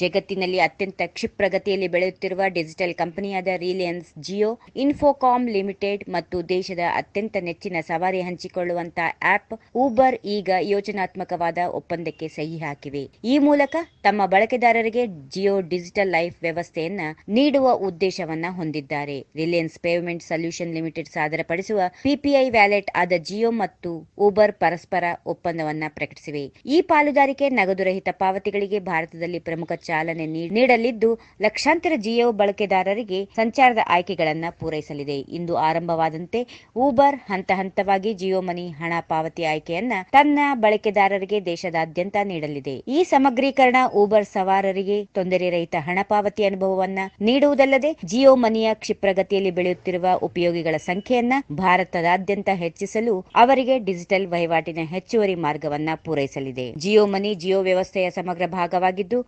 ಜಗತ್ತಿನಲ್ಲಿ ಅತ್ಯಂತ ಕ್ಷಿಪ್ರಗತಿಯಲ್ಲಿ ಬೆಳೆಯುತ್ತಿರುವ ಡಿಜಿಟಲ್ ಕಂಪನಿಯಾದ ರಿಲಯನ್ಸ್ ಜಿಯೋ ಇನ್ಫೋಕಾಮ್ ಲಿಮಿಟೆಡ್ ಮತ್ತು ದೇಶದ ಅತ್ಯಂತ ನೆಚ್ಚಿನ ಸವಾರಿ ಹಂಚಿಕೊಳ್ಳುವಂತಹ ಆಪ್ ಊಬರ್ ಈಗ ಯೋಜನಾತ್ಮಕವಾದ ಒಪ್ಪಂದಕ್ಕೆ ಸಹಿ ಹಾಕಿವೆ. ಈ ಮೂಲಕ ತಮ್ಮ ಬಳಕೆದಾರರಿಗೆ ಜಿಯೋ ಡಿಜಿಟಲ್ ಲೈಫ್ ವ್ಯವಸ್ಥೆಯನ್ನ ನೀಡುವ ಉದ್ದೇಶವನ್ನ ಹೊಂದಿದ್ದಾರೆ. ರಿಲಯನ್ಸ್ ಪೇಮೆಂಟ್ ಸೊಲ್ಯೂಷನ್ ಲಿಮಿಟೆಡ್ ಸಾದರಪಡಿಸುವ ಪಿಪಿಐ ವ್ಯಾಲೆಟ್ ಆದ ಜಿಯೋ ಮತ್ತು ಊಬರ್ ಪರಸ್ಪರ ಒಪ್ಪಂದವನ್ನ ಪ್ರಕಟಿಸಿವೆ. ಈ ಪಾಲುದಾರಿಕೆ ನಗದುರಹಿತ ಪಾವತಿಗಳಿಗೆ ಭಾರತದಲ್ಲಿ ಪ್ರಮುಖ ಚಾಲನೆ ನೀಡಲಿದ್ದು ಲಕ್ಷಾಂತರ ಜಿಯೋ ಬಳಕೆದಾರರಿಗೆ ಸಂಚಾರದ ಆಯ್ಕೆಗಳನ್ನು ಪೂರೈಸಲಿದೆ. ಇಂದು ಆರಂಭವಾದಂತೆ ಊಬರ್ ಹಂತ ಹಂತವಾಗಿ ಜಿಯೋ ಮನಿ ಹಣ ಪಾವತಿ ಆಯ್ಕೆಯನ್ನ ತನ್ನ ಬಳಕೆದಾರರಿಗೆ ದೇಶದಾದ್ಯಂತ ನೀಡಲಿದೆ. ಈ ಸಮಗ್ರೀಕರಣ ಊಬರ್ ಸವಾರರಿಗೆ ತೊಂದರೆ ರಹಿತ ಹಣ ಪಾವತಿ ಅನುಭವವನ್ನ ನೀಡುವುದಲ್ಲದೆ ಜಿಯೋ ಮನಿಯ ಕ್ಷಿಪ್ರಗತಿಯಲ್ಲಿ ಬೆಳೆಯುತ್ತಿರುವ ಉಪಯೋಗಿಗಳ ಸಂಖ್ಯೆಯನ್ನ ಭಾರತದಾದ್ಯಂತ ಹೆಚ್ಚಿಸಲು ಅವರಿಗೆ ಡಿಜಿಟಲ್ ವಹಿವಾಟಿನ ಹೆಚ್ಚುವರಿ ಮಾರ್ಗವನ್ನ ಪೂರೈಸಲಿದೆ. ಜಿಯೋ ಮನಿ ಜಿಯೋ ವ್ಯವಸ್ಥೆಯ ಸಮಗ್ರ ಭಾಗವಾಗಿದ್ದು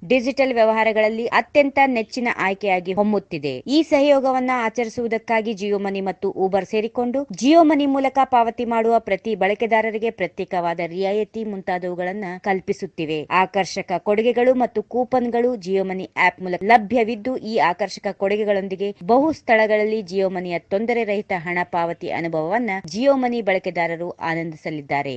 ವ್ಯವಹಾರಗಳಲ್ಲಿ ಅತ್ಯಂತ ನೆಚ್ಚಿನ ಆಯ್ಕೆಯಾಗಿ ಹೊಮ್ಮುತ್ತಿದೆ. ಈ ಸಹಯೋಗವನ್ನ ಆಚರಿಸುವುದಕ್ಕಾಗಿ ಜಿಯೋ ಮನಿ ಮತ್ತು ಊಬರ್ ಸೇರಿಕೊಂಡು ಜಿಯೋ ಮನಿ ಮೂಲಕ ಪಾವತಿ ಮಾಡುವ ಪ್ರತಿ ಬಳಕೆದಾರರಿಗೆ ಪ್ರತ್ಯೇಕವಾದ ರಿಯಾಯಿತಿ ಮುಂತಾದವುಗಳನ್ನು ಕಲ್ಪಿಸುತ್ತಿವೆ. ಆಕರ್ಷಕ ಕೊಡುಗೆಗಳು ಮತ್ತು ಕೂಪನ್ಗಳು ಜಿಯೋ ಮನಿ ಆಪ್ ಮೂಲಕ ಲಭ್ಯವಿದ್ದು, ಈ ಆಕರ್ಷಕ ಕೊಡುಗೆಗಳೊಂದಿಗೆ ಬಹು ಸ್ಥಳಗಳಲ್ಲಿ ಜಿಯೋ ಮನಿಯ ತೊಂದರೆ ರಹಿತ ಹಣ ಪಾವತಿ ಅನುಭವವನ್ನ ಜಿಯೋ ಮನಿ ಬಳಕೆದಾರರು ಆನಂದಿಸಲಿದ್ದಾರೆ.